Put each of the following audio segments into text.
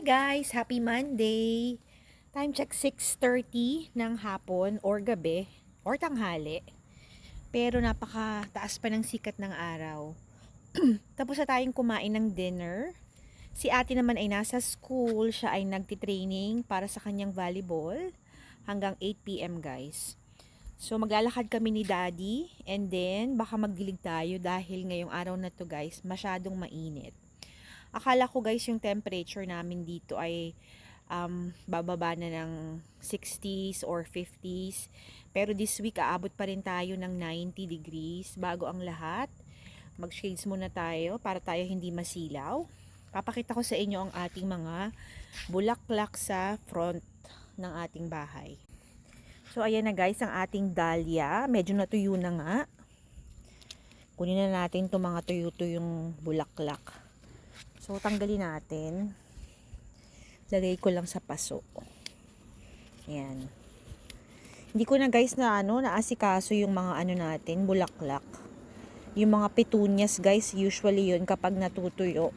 Hi guys! Happy Monday! Time check 6.30 ng hapon or gabi or tanghali. Pero napaka taas pa ng sikat ng araw. Tapos na tayong kumain ng dinner. Si ate naman ay nasa school. Siya ay nagtitraining para sa kanyang volleyball hanggang 8pm guys. So maglalakad kami ni daddy and then baka magdilig tayo dahil ngayong araw na to guys masyadong mainit. Akala ko guys yung temperature namin dito ay um, bababa na ng 60s or 50s. Pero this week aabot pa rin tayo ng 90 degrees bago ang lahat. Mag-shades muna tayo para tayo hindi masilaw. Papakita ko sa inyo ang ating mga bulaklak sa front ng ating bahay. So ayan na guys ang ating dahlia. Medyo natuyo na nga. Kunin na natin itong mga tuyo-tuyong bulaklak. So, tanggalin natin. Lagay ko lang sa paso. Ayan. Hindi ko na guys na ano, naasikaso yung mga ano natin, bulaklak. Yung mga petunias guys, usually yun kapag natutuyo.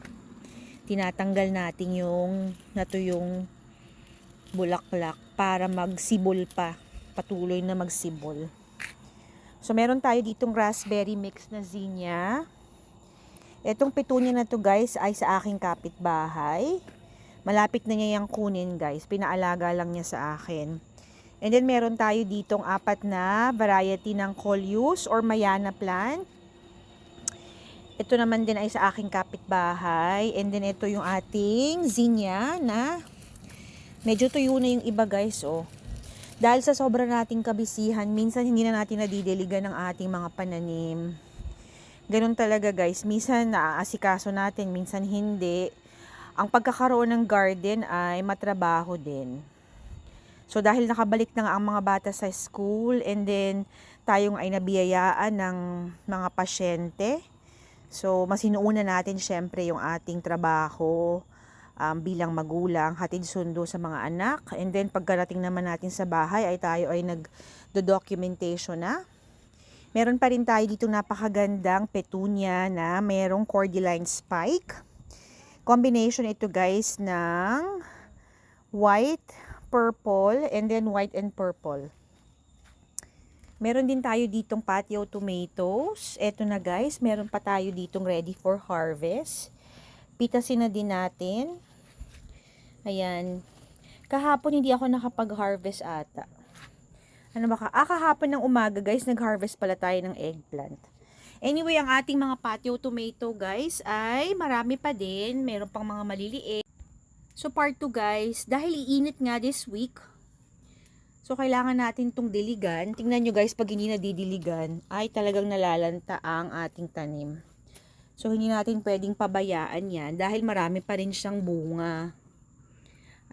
Tinatanggal natin yung natuyong bulaklak para magsibol pa. Patuloy na magsibol. So, meron tayo ditong raspberry mix na zinnia. Etong petunia na to guys ay sa aking kapitbahay. Malapit na niya yung kunin guys. Pinaalaga lang niya sa akin. And then meron tayo ditong apat na variety ng coleus or mayana plant. Ito naman din ay sa aking kapitbahay. And then ito yung ating zinnia na medyo tuyo na yung iba guys oh. Dahil sa sobra nating kabisihan, minsan hindi na natin nadidiligan ng ating mga pananim. Ganun talaga guys. Minsan naaasikaso natin, minsan hindi. Ang pagkakaroon ng garden ay matrabaho din. So dahil nakabalik na nga ang mga bata sa school and then tayong ay nabiyayaan ng mga pasyente. So masinuuna natin syempre yung ating trabaho um, bilang magulang, hatid sundo sa mga anak. And then pagkarating naman natin sa bahay ay tayo ay nag-documentation na Meron pa rin tayo dito napakagandang petunia na merong cordyline spike. Combination ito guys ng white, purple, and then white and purple. Meron din tayo ditong patio tomatoes. Ito na guys, meron pa tayo ditong ready for harvest. Pitasin na din natin. Ayan. Kahapon hindi ako nakapag-harvest ata ano ba ka? Ah, kahapon ng umaga guys, nag-harvest pala tayo ng eggplant. Anyway, ang ating mga patio tomato guys ay marami pa din. Meron pang mga maliliit. So part 2 guys, dahil iinit nga this week, so kailangan natin tong diligan. Tingnan nyo guys, pag hindi nadidiligan, ay talagang nalalanta ang ating tanim. So hindi natin pwedeng pabayaan yan dahil marami pa rin siyang bunga.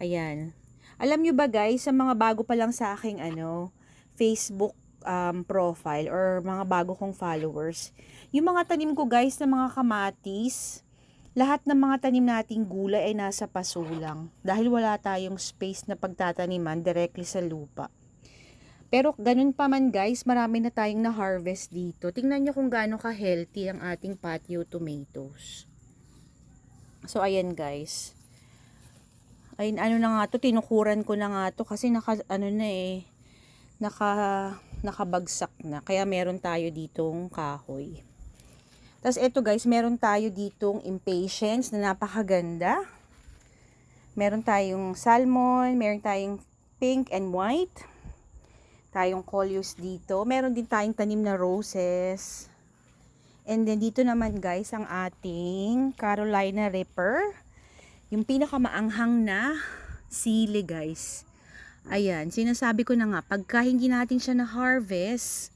Ayan. Alam nyo ba guys, sa mga bago pa lang sa aking ano, Facebook um, profile or mga bago kong followers. Yung mga tanim ko guys na mga kamatis, lahat ng mga tanim nating gulay ay nasa paso lang. Dahil wala tayong space na pagtataniman directly sa lupa. Pero ganun pa man guys, marami na tayong na-harvest dito. Tingnan nyo kung gaano ka-healthy ang ating patio tomatoes. So ayan guys. Ayun, ano na nga to, tinukuran ko na nga to kasi naka, ano na eh, naka, nakabagsak na. Kaya meron tayo ditong kahoy. Tapos ito guys, meron tayo ditong impatience na napakaganda. Meron tayong salmon, meron tayong pink and white. Tayong coleus dito. Meron din tayong tanim na roses. And then dito naman guys, ang ating Carolina Reaper. Yung pinakamaanghang na sili guys. Ayan, sinasabi ko na nga, pagka hindi natin siya na-harvest,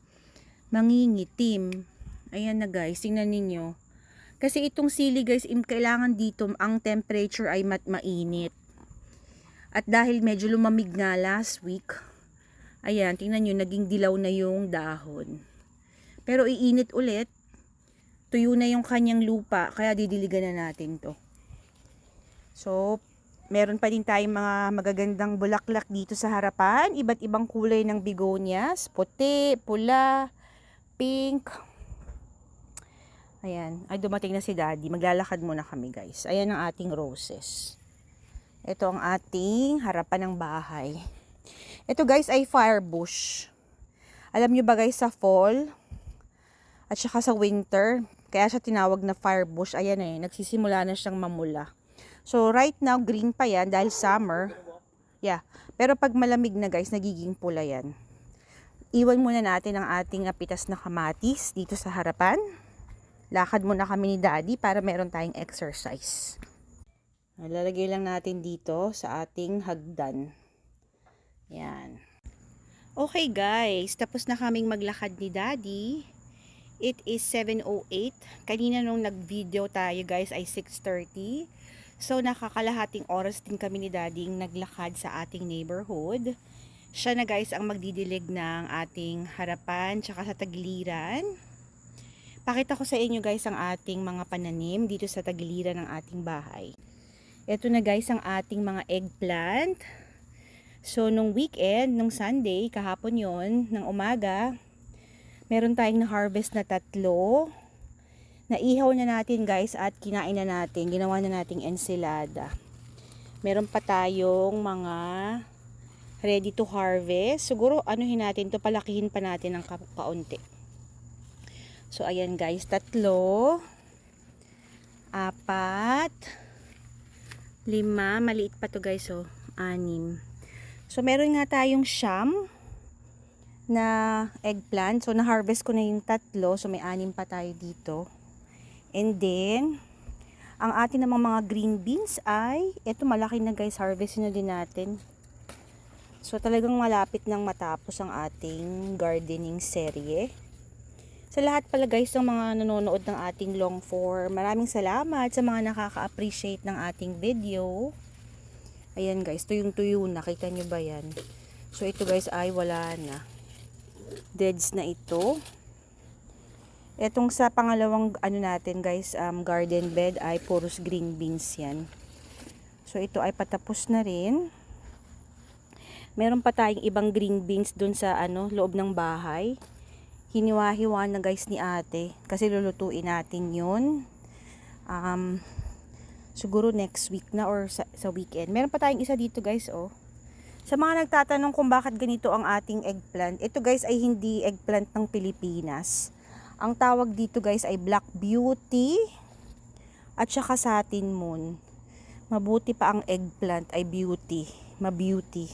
mangingitim. Ayan na guys, tingnan ninyo. Kasi itong sili guys, kailangan dito ang temperature ay mat mainit. At dahil medyo lumamig nga last week, ayan, tingnan nyo, naging dilaw na yung dahon. Pero iinit ulit, tuyo na yung kanyang lupa, kaya didiligan na natin to. So, Meron pa din tayong mga magagandang bulaklak dito sa harapan. Iba't ibang kulay ng begonias. Puti, pula, pink. Ayan. Ay, dumating na si daddy. Maglalakad muna kami guys. Ayan ang ating roses. Ito ang ating harapan ng bahay. Ito guys ay fire bush. Alam nyo ba guys sa fall at saka sa winter, kaya siya tinawag na fire bush. Ayan eh, nagsisimula na siyang mamula. So right now green pa yan dahil summer. Yeah. Pero pag malamig na guys, nagiging pula yan. Iwan muna natin ang ating napitas na kamatis dito sa harapan. Lakad muna kami ni daddy para meron tayong exercise. Lalagay lang natin dito sa ating hagdan. Yan. Okay guys, tapos na kaming maglakad ni Daddy. It is 7.08. Kanina nung nag-video tayo guys ay 6.30. So nakakalahating oras din kami ni Daddy naglakad sa ating neighborhood. Siya na guys ang magdidilig ng ating harapan tsaka sa tagiliran. Pakita ko sa inyo guys ang ating mga pananim dito sa tagiliran ng ating bahay. Ito na guys ang ating mga eggplant. So, nung weekend, nung Sunday, kahapon yon ng umaga, meron tayong na-harvest na tatlo. Naihaw na natin guys at kinain na natin. Ginawa na nating ensilada. Meron pa tayong mga ready to harvest. Siguro anuhin natin to palakihin pa natin ng ka kaunti. So, ayan guys, tatlo, apat, lima, maliit pa to guys, oh, anim. So, meron nga tayong siyam na eggplant. So, na-harvest ko na yung tatlo. So, may anim pa tayo dito. And then, ang atin namang mga green beans ay, eto malaki na guys, harvest na din natin. So, talagang malapit nang matapos ang ating gardening serye. Sa lahat pala guys ng mga nanonood ng ating long form, maraming salamat sa mga nakaka-appreciate ng ating video. Ayan guys, tuyong-tuyo na. Kita nyo ba yan? So ito guys ay wala na. Deads na ito. Etong sa pangalawang ano natin guys, um, garden bed ay puros green beans yan. So ito ay patapos na rin. Meron pa tayong ibang green beans dun sa ano, loob ng bahay. Hiniwa-hiwa na guys ni ate. Kasi lulutuin natin yun. Um, siguro next week na or sa, sa weekend. Meron pa tayong isa dito guys, oh. Sa mga nagtatanong kung bakit ganito ang ating eggplant, ito guys ay hindi eggplant ng Pilipinas. Ang tawag dito guys ay Black Beauty at saka Satin Moon. Mabuti pa ang eggplant ay beauty, ma-beauty.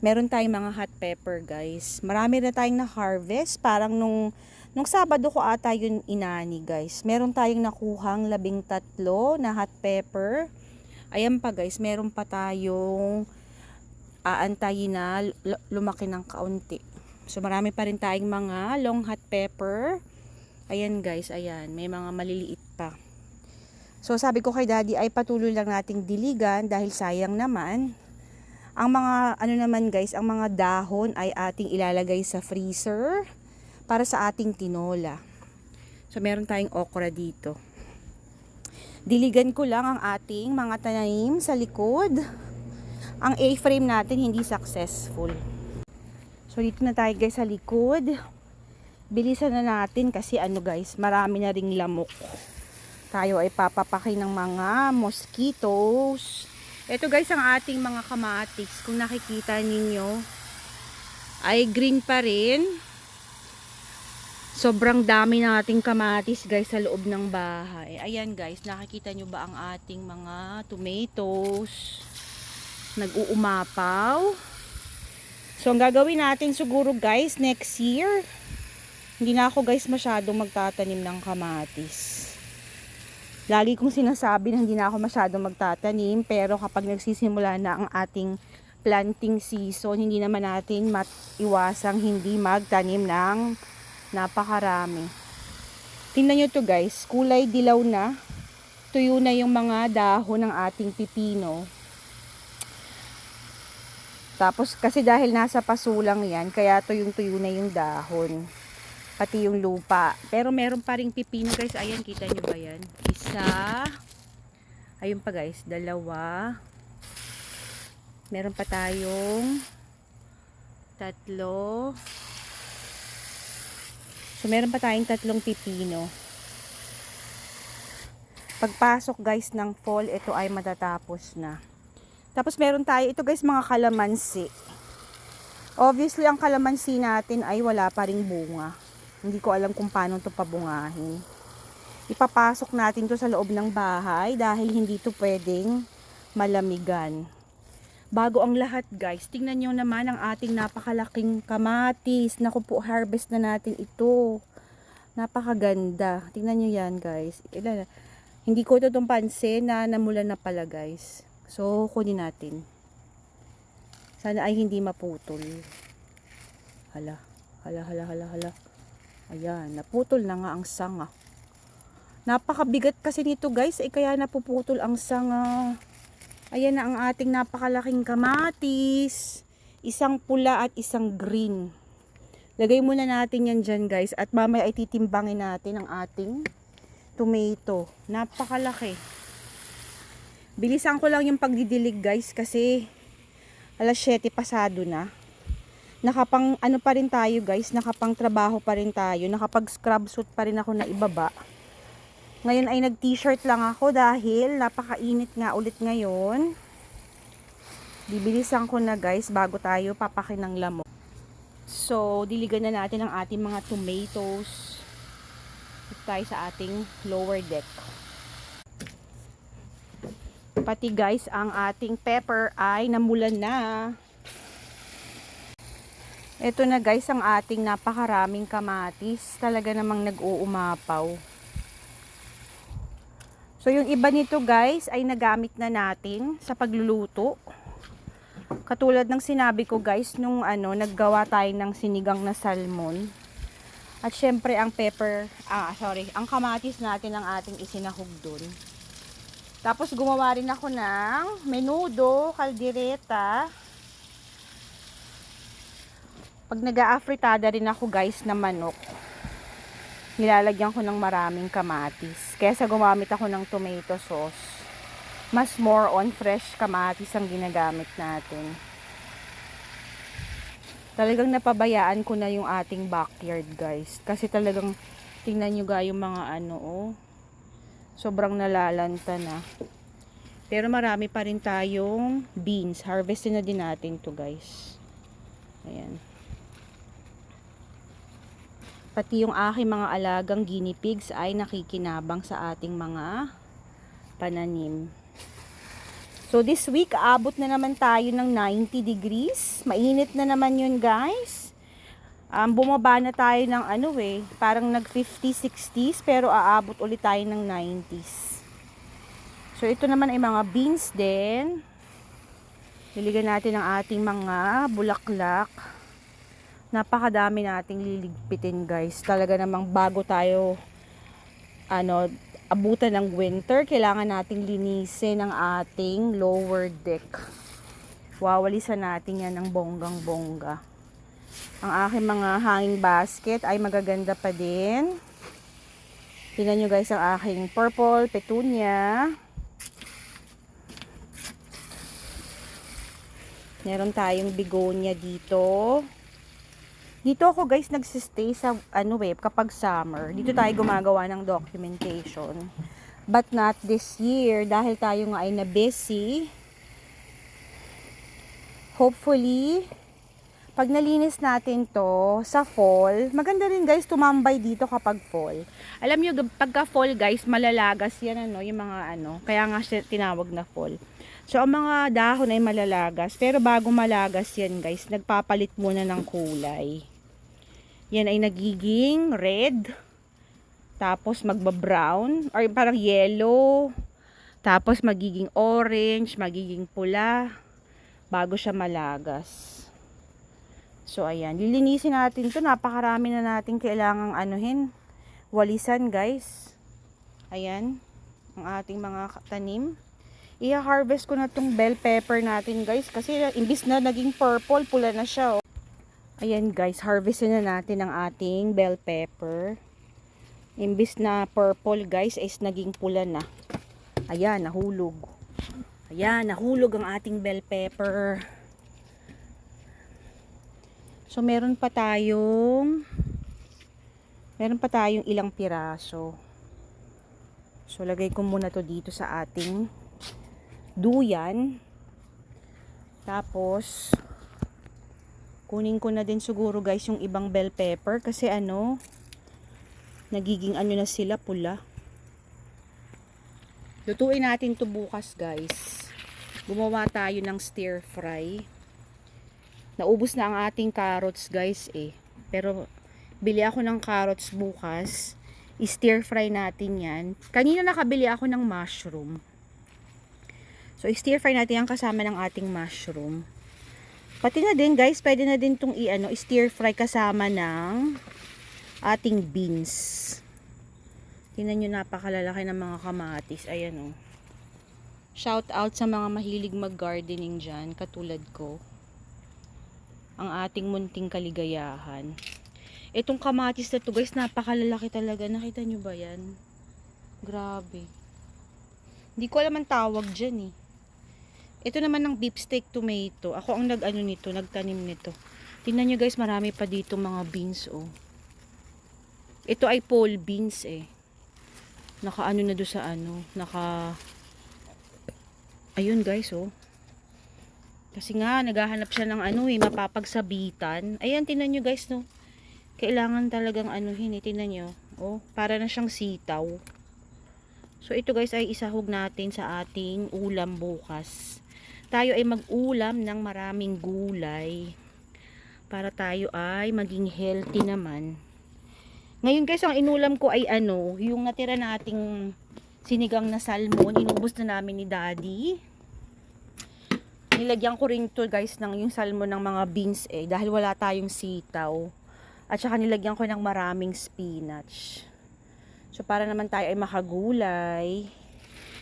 Meron tayong mga hot pepper guys. Marami na tayong na-harvest. Parang nung Nung Sabado ko ata yun inani guys. Meron tayong nakuhang labing tatlo na hot pepper. Ayan pa guys, meron pa tayong aantayin na lumaki ng kaunti. So marami pa rin tayong mga long hot pepper. Ayan guys, ayan. May mga maliliit pa. So sabi ko kay daddy ay patuloy lang nating diligan dahil sayang naman. Ang mga ano naman guys, ang mga dahon ay ating ilalagay sa freezer para sa ating tinola. So, meron tayong okra dito. Diligan ko lang ang ating mga tanim sa likod. Ang A-frame natin hindi successful. So, dito na tayo guys sa likod. Bilisan na natin kasi ano guys, marami na ring lamok. Tayo ay papapaki ng mga mosquitoes. Ito guys ang ating mga kamatis. Kung nakikita ninyo, ay green pa rin sobrang dami ng ating kamatis guys sa loob ng bahay. Ayan guys, nakikita nyo ba ang ating mga tomatoes? Nag-uumapaw. So, ang gagawin natin siguro guys, next year, hindi na ako guys masyadong magtatanim ng kamatis. Lagi kong sinasabi na hindi na ako masyadong magtatanim, pero kapag nagsisimula na ang ating planting season, hindi naman natin maiwasang hindi magtanim ng Napakarami. Tingnan nyo to guys, kulay dilaw na. Tuyo na yung mga dahon ng ating pipino. Tapos kasi dahil nasa pasulang yan, kaya tuyong tuyo na yung dahon. Pati yung lupa. Pero meron pa ring pipino guys. Ayan, kita nyo ba yan? Isa. Ayun pa guys, dalawa. Meron pa tayong tatlo. So, meron pa tayong tatlong pipino. Pagpasok guys ng fall, ito ay matatapos na. Tapos meron tayo, ito guys, mga kalamansi. Obviously, ang kalamansi natin ay wala pa ring bunga. Hindi ko alam kung paano to pabungahin. Ipapasok natin to sa loob ng bahay dahil hindi to pwedeng malamigan. Bago ang lahat guys, tingnan nyo naman ang ating napakalaking kamatis. Naku po, harvest na natin ito. Napakaganda. Tingnan nyo yan guys. Ilan, hindi ko ito itong pansin na namulan na pala guys. So, kunin natin. Sana ay hindi maputol. Hala, hala, hala, hala, hala. Ayan, naputol na nga ang sanga. Napakabigat kasi nito guys, eh kaya napuputol ang sanga. Ayan na ang ating napakalaking kamatis. Isang pula at isang green. Lagay muna natin yan dyan guys. At mamaya ay titimbangin natin ang ating tomato. Napakalaki. Bilisan ko lang yung pagdidilig guys kasi alas 7 pasado na. Nakapang ano pa rin tayo guys, nakapang trabaho pa rin tayo. Nakapag scrub suit pa rin ako na ibaba. Ngayon ay nag t-shirt lang ako dahil napakainit nga ulit ngayon. Bibilisan ko na guys bago tayo papakin ng lamok. So, diligan na natin ang ating mga tomatoes. Ito tayo sa ating lower deck. Pati guys, ang ating pepper ay namulan na. Ito na guys, ang ating napakaraming kamatis. Talaga namang nag-uumapaw. So, yung iba nito guys ay nagamit na natin sa pagluluto. Katulad ng sinabi ko guys, nung ano, naggawa tayo ng sinigang na salmon. At syempre ang pepper, ah sorry, ang kamatis natin ang ating isinahog dun. Tapos gumawa rin ako ng menudo, kaldereta. Pag nag-aafritada rin ako guys na manok, nilalagyan ko ng maraming kamatis. Kesa gumamit ako ng tomato sauce. Mas more on fresh kamatis ang ginagamit natin. Talagang napabayaan ko na yung ating backyard guys. Kasi talagang tingnan nyo ga yung mga ano oh. Sobrang nalalanta na. Pero marami pa rin tayong beans. Harvestin na din natin to guys. Ayan. Pati yung aking mga alagang guinea pigs ay nakikinabang sa ating mga pananim. So this week, aabot na naman tayo ng 90 degrees. Mainit na naman yun guys. Um, bumaba na tayo ng ano eh, parang nag 50, 60s, pero aabot ulit tayo ng 90s. So ito naman ay mga beans din. Liligan natin ang ating mga bulaklak. Napakadami nating liligpitin guys. Talaga namang bago tayo ano, abutan ng winter, kailangan nating linisin ang ating lower deck. Wawalisan natin yan ng bonggang-bongga. Ang aking mga hanging basket ay magaganda pa din. Tingnan nyo guys ang aking purple petunia. Meron tayong begonia dito. Dito ako guys nagsistay sa ano eh, kapag summer. Dito tayo gumagawa ng documentation. But not this year dahil tayo nga ay na busy. Hopefully, pag nalinis natin to sa fall, maganda rin guys tumambay dito kapag fall. Alam nyo, pagka fall guys, malalagas yan ano, yung mga ano, kaya nga siya tinawag na fall. So, ang mga dahon ay malalagas, pero bago malagas yan guys, nagpapalit muna ng kulay. Yan ay nagiging red, tapos magba-brown, or parang yellow, tapos magiging orange, magiging pula, bago siya malagas. So, ayan. Lilinisin natin to Napakarami na natin kailangang anuhin. Walisan, guys. Ayan. Ang ating mga tanim. I-harvest ko na tong bell pepper natin, guys. Kasi imbis na naging purple, pula na siya, oh. Ayan, guys. Harvestin na natin ang ating bell pepper. Imbis na purple, guys, is naging pula na. Ayan, nahulog. Ayan, nahulog ang ating bell pepper. So, meron pa tayong meron pa tayong ilang piraso. So, lagay ko muna to dito sa ating duyan. Tapos, kunin ko na din siguro guys yung ibang bell pepper kasi ano, nagiging ano na sila pula. Lutuin natin to bukas guys. Gumawa tayo ng stir fry. Naubos na ang ating carrots guys eh. Pero bili ako ng carrots bukas. I-stir fry natin yan. Kanina nakabili ako ng mushroom. So, i-stir fry natin yan kasama ng ating mushroom. Pati na din guys, pwede na din itong i-ano, stir fry kasama ng ating beans. Tingnan nyo napakalalaki ng mga kamatis. Ayan o. Oh. Shout out sa mga mahilig mag-gardening dyan, katulad ko. Ang ating munting kaligayahan. Itong kamatis na to guys, napakalalaki talaga. Nakita nyo ba yan? Grabe. Hindi ko alam ang tawag dyan eh. Ito naman ng beef steak tomato. Ako ang nag-ano nito, nagtanim nito. Tingnan nyo guys, marami pa dito mga beans oh. Ito ay pole beans eh. Naka ano na do sa ano, naka Ayun guys oh. Kasi nga naghahanap siya ng ano eh, mapapagsabitan. Ayan, tingnan nyo guys no. Kailangan talagang anuhin eh, tingnan nyo. Oh, para na siyang sitaw. So ito guys ay isahog natin sa ating ulam bukas. Tayo ay mag-ulam ng maraming gulay para tayo ay maging healthy naman. Ngayon guys, ang inulam ko ay ano, yung natira nating sinigang na salmon, inubos na namin ni daddy. Nilagyan ko rin to guys ng yung salmon ng mga beans eh, dahil wala tayong sitaw. At saka nilagyan ko ng maraming spinach. So para naman tayo ay makagulay.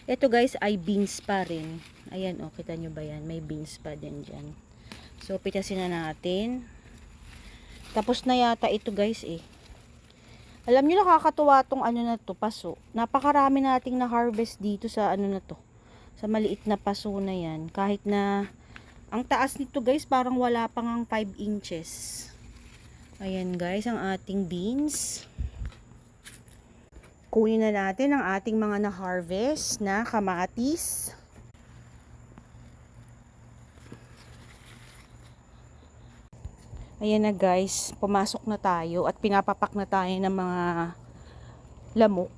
Ito guys ay beans pa rin. Ayan oh, kita nyo ba yan? May beans pa din dyan. So pitasin na natin. Tapos na yata ito guys eh. Alam niyo nakakatuwa tong ano na to, paso. Napakarami nating na-harvest dito sa ano na to. Sa maliit na paso na yan. Kahit na ang taas nito guys parang wala pang ang 5 inches. Ayan guys, ang ating beans. Kunin na natin ang ating mga na-harvest na kamatis. Ayan na guys, pumasok na tayo at pinapapak na tayo ng mga lamok.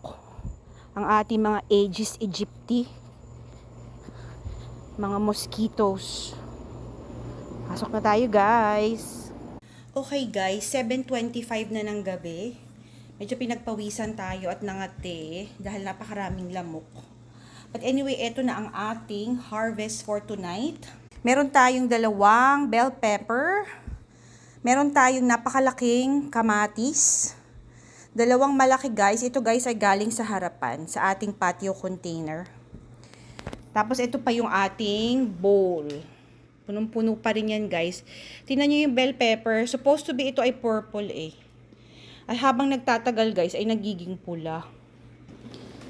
Ang ating mga Aegis aegypti. Mga mosquitoes. Pasok na tayo guys. Okay guys, 7.25 na ng gabi. Medyo pinagpawisan tayo at nangate dahil napakaraming lamok. But anyway, eto na ang ating harvest for tonight. Meron tayong dalawang bell pepper. Meron tayong napakalaking kamatis. Dalawang malaki guys. Ito guys ay galing sa harapan sa ating patio container. Tapos ito pa yung ating bowl. Punong-puno pa rin yan guys. Tingnan nyo yung bell pepper. Supposed to be ito ay purple eh. At habang nagtatagal guys ay nagiging pula.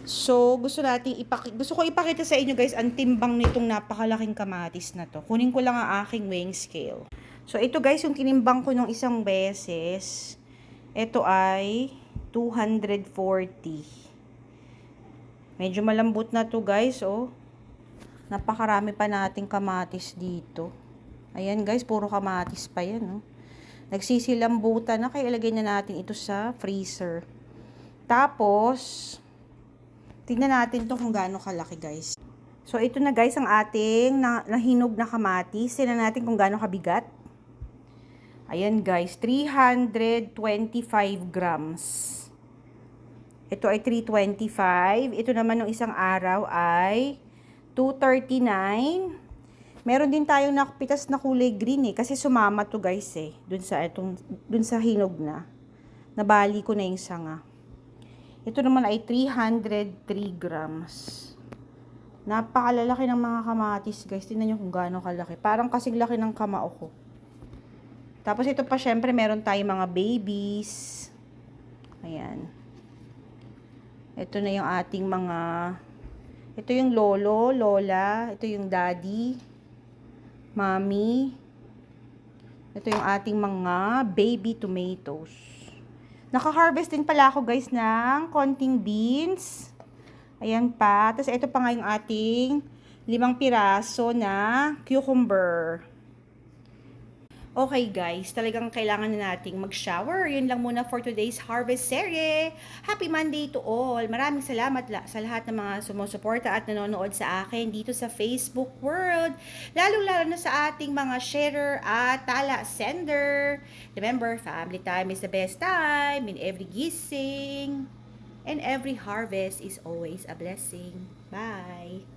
So, gusto nating ipaki gusto ko ipakita sa inyo guys ang timbang nitong napakalaking kamatis na to. Kunin ko lang ang aking weighing scale. So, ito guys yung tinimbang ko nung isang beses. Ito ay 240. Medyo malambot na to guys, oh. Napakarami pa nating kamatis dito. Ayan guys, puro kamatis pa yan, oh. Nagsisilambutan na, kaya ilagay na natin ito sa freezer. Tapos, tingnan natin to kung gaano kalaki guys. So, ito na guys ang ating na, nahinog na kamatis. Tingnan natin kung gaano kabigat. Ayan guys, 325 grams. Ito ay 325. Ito naman ng isang araw ay 239. Meron din tayong nakapitas na kulay green eh. Kasi sumama to guys eh. Dun sa, itong, dun sa hinog na. Nabali ko na yung sanga. Ito naman ay 303 grams. Napakalalaki ng mga kamatis guys. Tingnan nyo kung gaano kalaki. Parang kasing laki ng kamao ko. Tapos ito pa syempre meron tayong mga babies. Ayan. Ito na yung ating mga ito yung lolo, lola, ito yung daddy, mommy. Ito yung ating mga baby tomatoes. Naka-harvest din pala ako guys ng konting beans. Ayan pa. Tapos ito pa nga yung ating limang piraso na cucumber. Okay guys, talagang kailangan na nating mag-shower. Yun lang muna for today's harvest serye. Happy Monday to all. Maraming salamat la- sa lahat ng mga sumusuporta at nanonood sa akin dito sa Facebook world. Lalo-lalo na sa ating mga sharer at tala sender. Remember, family time is the best time in every gising. And every harvest is always a blessing. Bye!